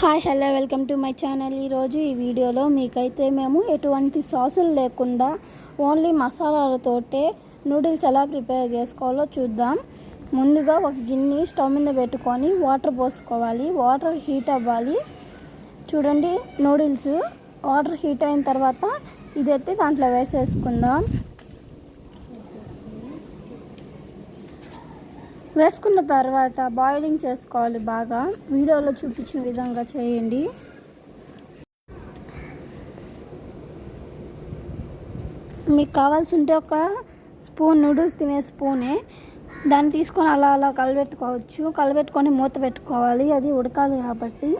Hi hello welcome to my channel. ఈరోజు ఈ వీడియోలో మీకైతే మేము ఎటువంటి సాసులు లేకుండా ఓన్లీ మసాలాలతోటే నూడిల్స్ ఎలా ప్రిపేర్ చేసుకోవాలో చూద్దాం. ముందుగా ఒక గిన్నె స్టవ్ మీద పెట్టుకొని వాటర్ పోసుకోవాలి. వాటర్ హీట్ అవ్వాలి. చూడండి నూడిల్స్. వాటర్ హీట్ అయిన తర్వాత ఇదైతే దాంట్లో వేసేసుకుందాం. వేసుకున్న తర్వాత బాయిలింగ్ చేసుకోవాలి బాగా. వీడియోలో చూపించిన విధంగా చేయండి. మీకు కావాల్సి ఉంటే ఒక స్పూన్ నూడిల్స్ తినే స్పూనే. దాన్ని తీసుకొని అలా అలా కలబెట్టుకోవచ్చు. కలబెట్టుకొని మూత పెట్టుకోవాలి. అది ఉడకాలి కాబట్టి.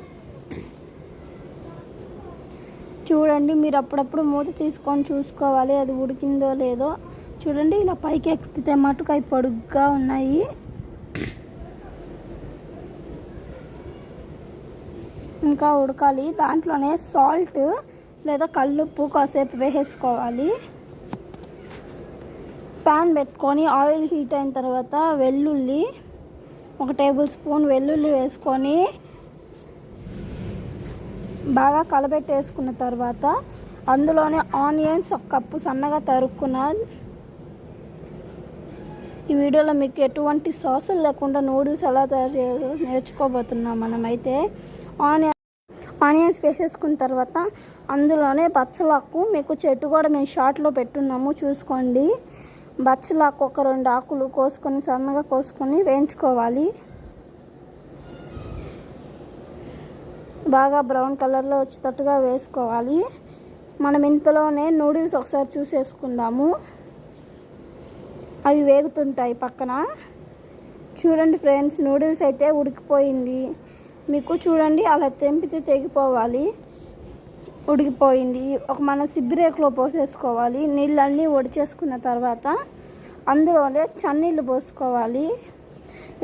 చూడండి మీరు అప్పుడప్పుడు మూత తీసుకొని చూసుకోవాలి. అది ఉడికిందో లేదో చూడండి. ఇలా పైకి ఎక్కితే మటుకు అవి పొడుగ్గా ఉన్నాయి. ఇంకా ఉడకాలి. దాంట్లోనే సాల్ట్ లేదా కల్లుప్పు కాసేపు వేసేసుకోవాలి. ప్యాన్ పెట్టుకొని ఆయిల్ హీట్ అయిన తర్వాత వెల్లుల్లి ఒక టేబుల్ స్పూన్ వెల్లుల్లి వేసుకొని బాగా కలబెట్టేసుకున్న తర్వాత అందులోనే ఆనియన్స్ ఒక కప్పు సన్నగా తరుక్కున్న ఈ వీడియోలో మీకు ఎటువంటి సాసులు లేకుండా నూడిల్స్ ఎలా తయారు చేయాలో నేర్చుకోబోతున్నాం మనమైతే. ఆనియన్ ఆనియన్స్ వేసేసుకున్న తర్వాత అందులోనే బచ్చలాకు మీకు చెట్టు కూడా మేము షార్ట్లో పెట్టున్నాము చూసుకోండి. బచ్చలాకు ఒక రెండు ఆకులు కోసుకొని సన్నగా కోసుకొని వేయించుకోవాలి. బాగా బ్రౌన్ కలర్లో వచ్చేటట్టుగా వేసుకోవాలి. మనం ఇంతలోనే నూడిల్స్ ఒకసారి చూసేసుకుందాము. అవి వేగుతుంటాయి పక్కన. చూడండి ఫ్రెండ్స్ నూడిల్స్ అయితే ఉడికిపోయింది. మీకు చూడండి అలా తెంపితే తెగిపోవాలి. ఉడికిపోయింది. ఒక మన సిబ్బిరేకులో పోసేసుకోవాలి. నీళ్ళన్నీ ఒడిచేసుకున్న తర్వాత అందులోనే చన్నీళ్ళు పోసుకోవాలి.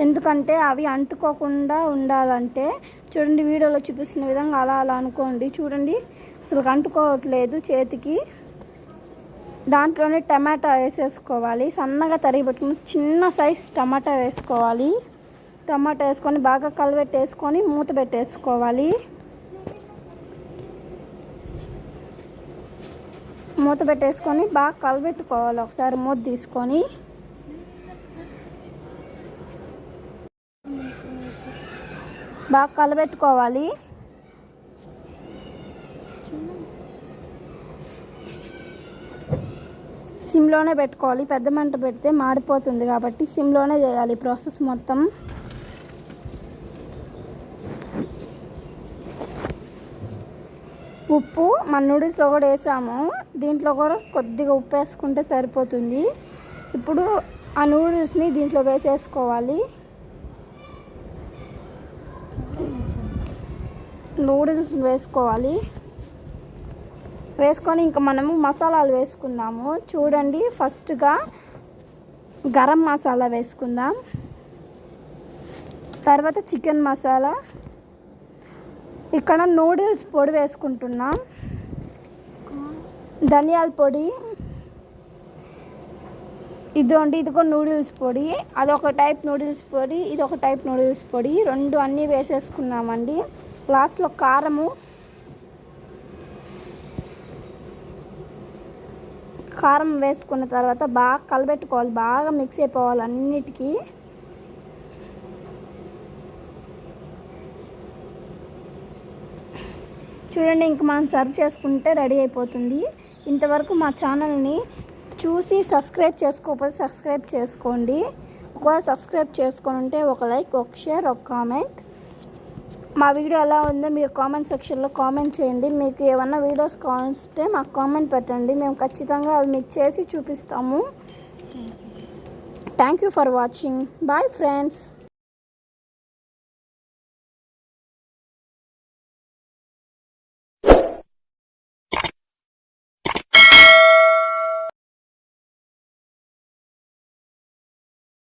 ఎందుకంటే అవి అంటుకోకుండా ఉండాలంటే చూడండి వీడియోలో చూపిస్తున్న విధంగా అలా అలా అనుకోండి. చూడండి అసలు అంటుకోవట్లేదు చేతికి. దాంట్లోనే టమాటా వేసేసుకోవాలి. సన్నగా తరిగి పెట్టుకుని చిన్న సైజ్ టమాటా వేసుకోవాలి. టమాటా వేసుకొని బాగా కలబెట్టేసుకొని మూత పెట్టేసుకోవాలి. మూత పెట్టేసుకొని బాగా కలబెట్టుకోవాలి ఒకసారి మూత తీసుకొని. బాగా కలబెట్టుకోవాలి. సిమ్లోనే పెట్టుకోవాలి. పెద్ద మంట పెడితే మాడిపోతుంది కాబట్టి సిమ్లోనే చేయాలి. ప్రాసెస్ మొత్తం. ఉప్పు మన నూడిల్స్లో కూడా వేసాము. దీంట్లో కూడా కొద్దిగా ఉప్పు వేసుకుంటే సరిపోతుంది. ఇప్పుడు ఆ నూడిల్స్ని దీంట్లో వేసేసుకోవాలి. నూడిల్స్ వేసుకోవాలి. వేసుకొని ఇంకా మనము మసాలాలు వేసుకుందాము. చూడండి ఫస్ట్గా గరం మసాలా వేసుకుందాం. తర్వాత చికెన్ మసాలా. ఇక్కడ నూడిల్స్ పొడి వేసుకుంటున్నాం. ధనియాల పొడి. ఇదిగోండి ఇదిగో నూడిల్స్ పొడి. అదొక టైప్ నూడిల్స్ పొడి ఇది ఒక టైప్ నూడిల్స్ పొడి. రెండు అన్నీ వేసేసుకున్నామండి. లాస్ట్లో కారము కారం వేసుకున్న తర్వాత బాగా కలబెట్టుకోవాలి. బాగా మిక్స్ అయిపోవాలి అన్నిటికీ. చూడండి ఇంక మనం సర్వ్ చేసుకుంటే రెడీ అయిపోతుంది. ఇంతవరకు మా ఛానల్ని చూసి సబ్స్క్రైబ్ చేసుకోకపోతే సబ్స్క్రైబ్ చేసుకోండి. ఒకవేళ సబ్స్క్రైబ్ చేసుకొని ఉంటే ఒక లైక్ ఒక షేర్ ఒక కామెంట్. మా వీడియో ఎలా ఉందో మీరు కామెంట్ సెక్షన్లో కామెంట్ చేయండి. మీకు ఏమన్నా వీడియోస్ కావాల్స్తే మాకు కామెంట్ పెట్టండి. మేము ఖచ్చితంగా అవి మీకు చేసి చూపిస్తాము. Thank you for watching bye friends